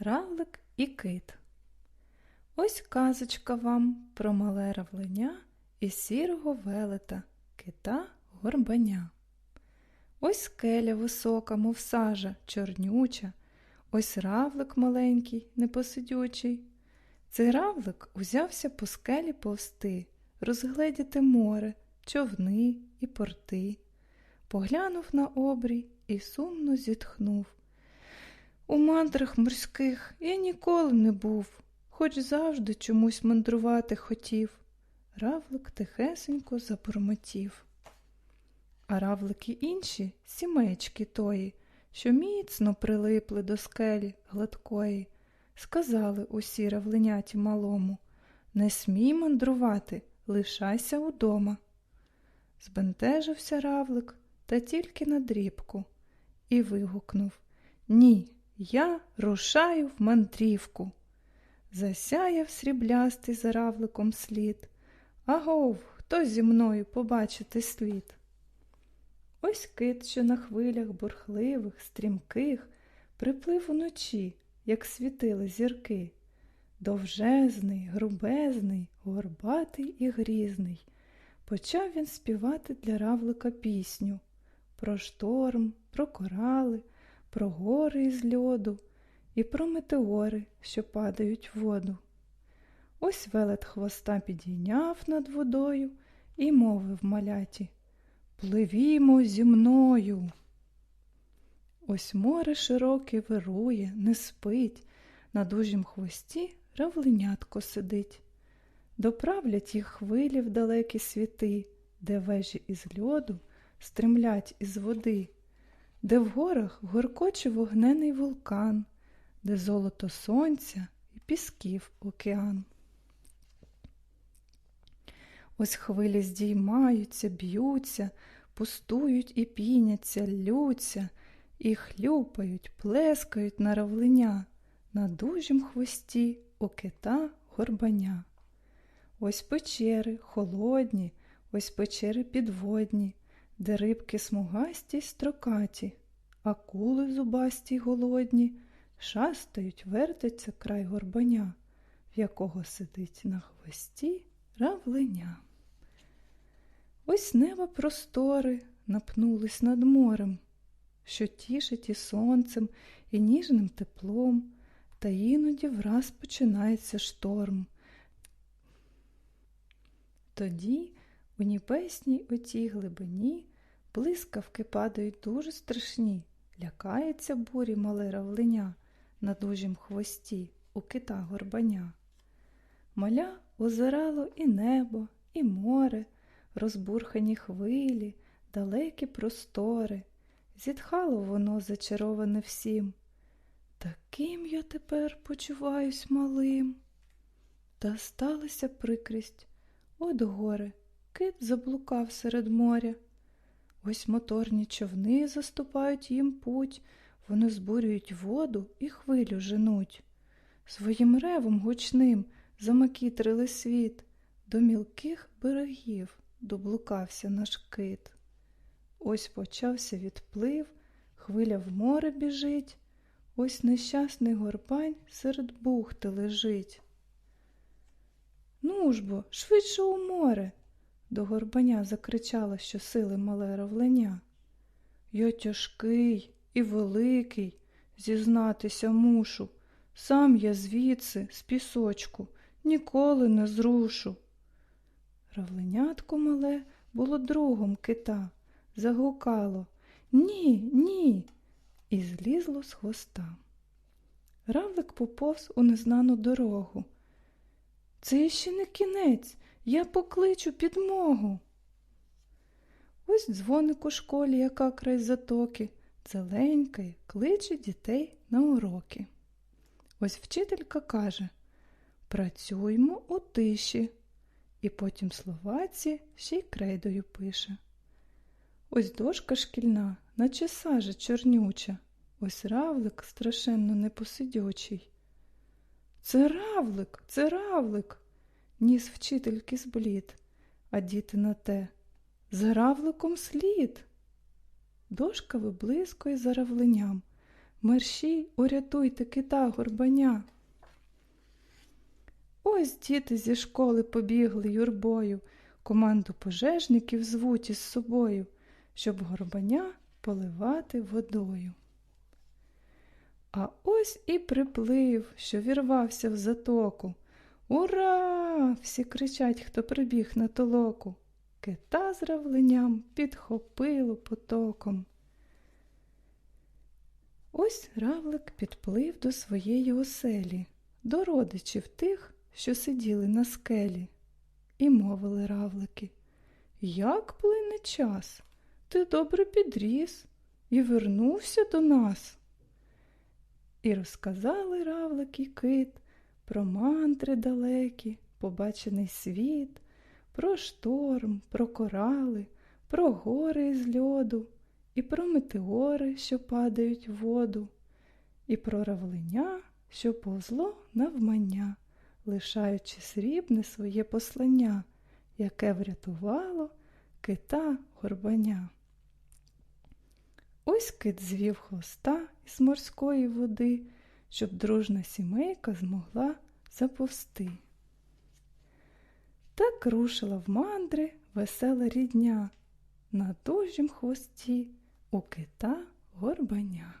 Равлик і кит. Ось казочка вам про мале равлиня і сірого велета, кита горбаня. Ось скеля висока, мов сажа, чорнюча, ось равлик маленький, непосидючий. Цей равлик узявся по скелі повсти, розгледіти море, човни і порти. Поглянув на обрій і сумно зітхнув. У мандрах морських я ніколи не був, хоч завжди чомусь мандрувати хотів. Равлик тихесенько забормотів. А равлики інші сімечки тої, що міцно прилипли до скелі гладкої, сказали усі равленяті малому Не смій мандрувати, лишайся удома. Збентежився равлик та тільки на дрібку і вигукнув Ні, я рушаю в мандрівку. Засяяв сріблястий за равликом слід. Агов, хто зі мною побачити слід? Ось кит, що на хвилях бурхливих, стрімких, приплив уночі, як світили зірки. Довжезний, грубезний, горбатий і грізний. Почав він співати для равлика пісню про шторм, про корали, про гори із льоду і про метеори, що падають в воду. Ось велет хвоста підійняв над водою і мовив маляті Пливімо зі мною. Ось море широке вирує, не спить, на дужім хвості равленятко сидить. Доправлять їх хвилі в далекі світи, де вежі із льоду стремлять із води, де в горах горкоче вогнений вулкан, де золото сонця і пісків океан. Ось хвилі здіймаються, б'ються, пустують і піняться, лються, і хлюпають, плескають на равлиня, на дужім хвості у кита горбаня. Ось печери холодні, ось печери підводні, де рибки смугасті й строкаті, акули зубасті й голодні, шастають, вертиться край горбаня, в якого сидить на хвості равлиня. Ось неба простори напнулись над морем, що тішить і сонцем, і ніжним теплом, та іноді враз починається шторм. Тоді у небесній отій глибині блискавки падають дуже страшні, лякається бурі мале равлиня на дужім хвості у кита горбаня. Маля озирало і небо, і море, розбурхані хвилі, далекі простори. Зітхало воно зачароване всім. Таким я тепер почуваюсь малим. Та сталася прикрість. От горе, кит заблукав серед моря. Ось моторні човни заступають їм путь, вони збурюють воду і хвилю женуть. Своїм ревом гучним замакітрили світ, до мілких берегів доблукався наш кит. Ось почався відплив, хвиля в море біжить, ось нещасний горбань серед бухти лежить. Ну ж бо, швидше у море, до горбаня закричала щосили мале равленя. Я тяжкий і великий, зізнатися мушу. Сам я звідси, з пісочку, ніколи не зрушу. Равленятко мале було другом кита, загукало Ні, ні, і злізло з хвоста. Равлик поповз у незнану дорогу. Це ще не кінець, я покличу підмогу. Ось дзвоник у школі, яка край затоки, зеленькає, кличе дітей на уроки. Ось вчителька каже Працюймо у тиші, і потім словаці ще й крейдою пише. Ось дошка шкільна, наче сажа чорнюча, ось равлик страшенно непосидючий. Це равлик, це равлик, ніс вчительки зблід, а діти на те. За равликом слід. Дошка виблискує за равленням, мерщій урятуйте кита горбаня. Ось діти зі школи побігли юрбою, команду пожежників звуть із собою, щоб горбаня поливати водою. А ось і приплив, що вірвався в затоку. Ура! Всі кричать, хто прибіг на толоку. Кита з равленням підхопило потоком. Ось равлик підплив до своєї оселі, до родичів тих, що сиділи на скелі. І мовили равлики. Як плине час? Ти добре підріс і вернувся до нас. І розказали равлик і кит про мантри далекі, побачений світ, про шторм, про корали, про гори із льоду, і про метеори, що падають в воду, і про равлиня, що повзло навмання, лишаючи срібне своє послання, яке врятувало кита горбаня. Ось кит звів хвоста із морської води, щоб дружна сімейка змогла заповсти. Так рушила в мандри весела рідня на дужім хвості у кита горбаня.